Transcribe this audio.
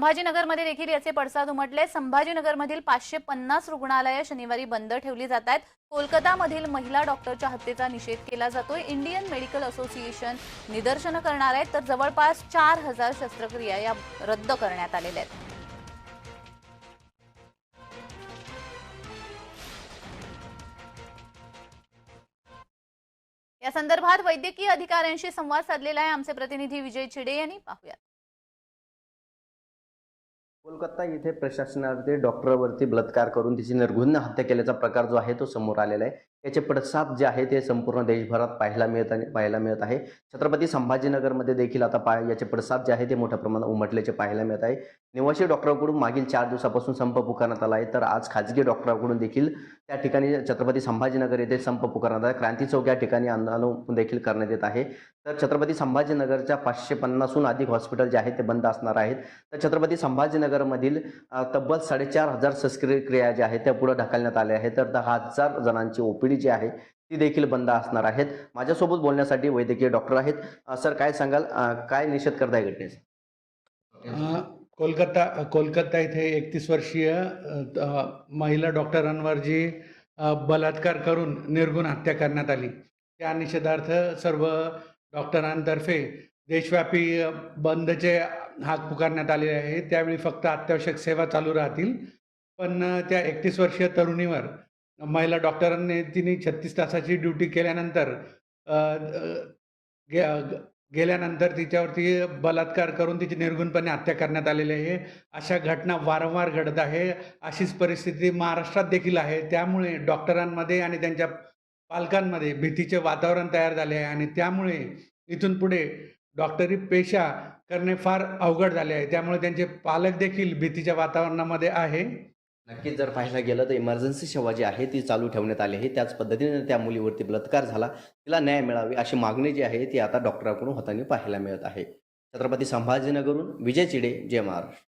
संभाजीनगरमध्ये देखील याचे पडसाद उमटले. संभाजीनगरमधील पाचशे पन्नास रुग्णालय शनिवारी बंद ठेवली जात आहेत. कोलकातामधील महिला डॉक्टरच्या हत्येचा निषेध केला जातोय. इंडियन मेडिकल असोसिएशन निदर्शनं करणार आहेत. तर जवळपास चार हजार शस्त्रक्रिया या रद्द करण्यात आलेल्या आहेत. या संदर्भात वैद्यकीय अधिकाऱ्यांशी संवाद साधलेला आहे. आमचे प्रतिनिधी विजय चिडे यांनी पाहूया कोलकाता येथे प्रशासनावरती डॉक्टरवरती बलात्कार करून तिची निर्गुण हत्या केल्याचा प्रकार जो आहे तो समोर आलेला आहे. याचे पडसाद जे आहे ते संपूर्ण देशभरात पाहायला मिळत आणि पाहायला मिळत आहे. छत्रपती संभाजीनगरमध्ये देखील आता पा याचे पडसाद जे आहे ते मोठ्या प्रमाणात उमटल्याचे पाहायला मिळत आहे. निवासी डॉक्टरांकडून मागील चार दिवसापासून संप पुकारण्यात आला आहे. तर आज खाजगी डॉक्टरांकडून देखील त्या ठिकाणी छत्रपती संभाजीनगर येथे संप पुकारण्यात आला क्रांती चौक या ठिकाणी आंदोलन देखील करण्यात येत आहे. तर छत्रपती संभाजीनगरच्या पाचशे पन्नासहून अधिक हॉस्पिटल जे आहेत ते बंद असणार आहेत. तर छत्रपती संभाजीनगरमधील तब्बल साडेचार हजार शस्त्रक्रिया ज्या आहेत त्या पुढे ढकलण्यात आल्या आहेत. तर दहा हजार जणांची ओपी ओपीडी जी आहे ती देखील बंद असणार आहेत. माझ्यासोबत बोलण्यासाठी वैद्यकीय डॉक्टर आहेत. सर काय सांगाल? काय निषेध करताय घटनेचा? कोलकाता कोलकाता इथे एकतीस वर्षीय महिला डॉक्टरांवर जी बलात्कार करून निर्गुण हत्या करण्यात आली. त्या निषेधार्थ सर्व डॉक्टरांतर्फे देशव्यापी बंदचे हाक पुकारण्यात आलेले आहे. त्यावेळी फक्त अत्यावश्यक सेवा चालू राहतील. पण त्या एकतीस वर्षीय तरुणीवर महिला डॉक्टरांनी तिने छत्तीस तासाची ड्युटी केल्यानंतर गे गेल्यानंतर तिच्यावरती बलात्कार करून तिची निर्गुणपणे हत्या करण्यात आलेली आहे. अशा घटना वारंवार घडत आहे. अशीच परिस्थिती महाराष्ट्रात देखील आहे. त्यामुळे डॉक्टरांमध्ये आणि त्यांच्या पालकांमध्ये भीतीचे वातावरण तयार झाले आहे आणि त्यामुळे इथून पुढे डॉक्टरी पेशा करणे फार अवघड झाले आहे. त्यामुळे त्यांचे पालक देखील भीतीच्या वातावरणामध्ये आहे. नक्कीच जर पाहायला गेलं तर इमर्जन्सी सेवा जी आहे ती चालू ठेवण्यात आली आहे. त्याच पद्धतीने त्या मुलीवरती बलात्कार झाला. तिला न्याय मिळावी अशी मागणी जी आहे ती आता डॉक्टरांकडून होताना पाहायला मिळत आहे. छत्रपती संभाजीनगरहून विजय चिडे जय महाराष्ट्र.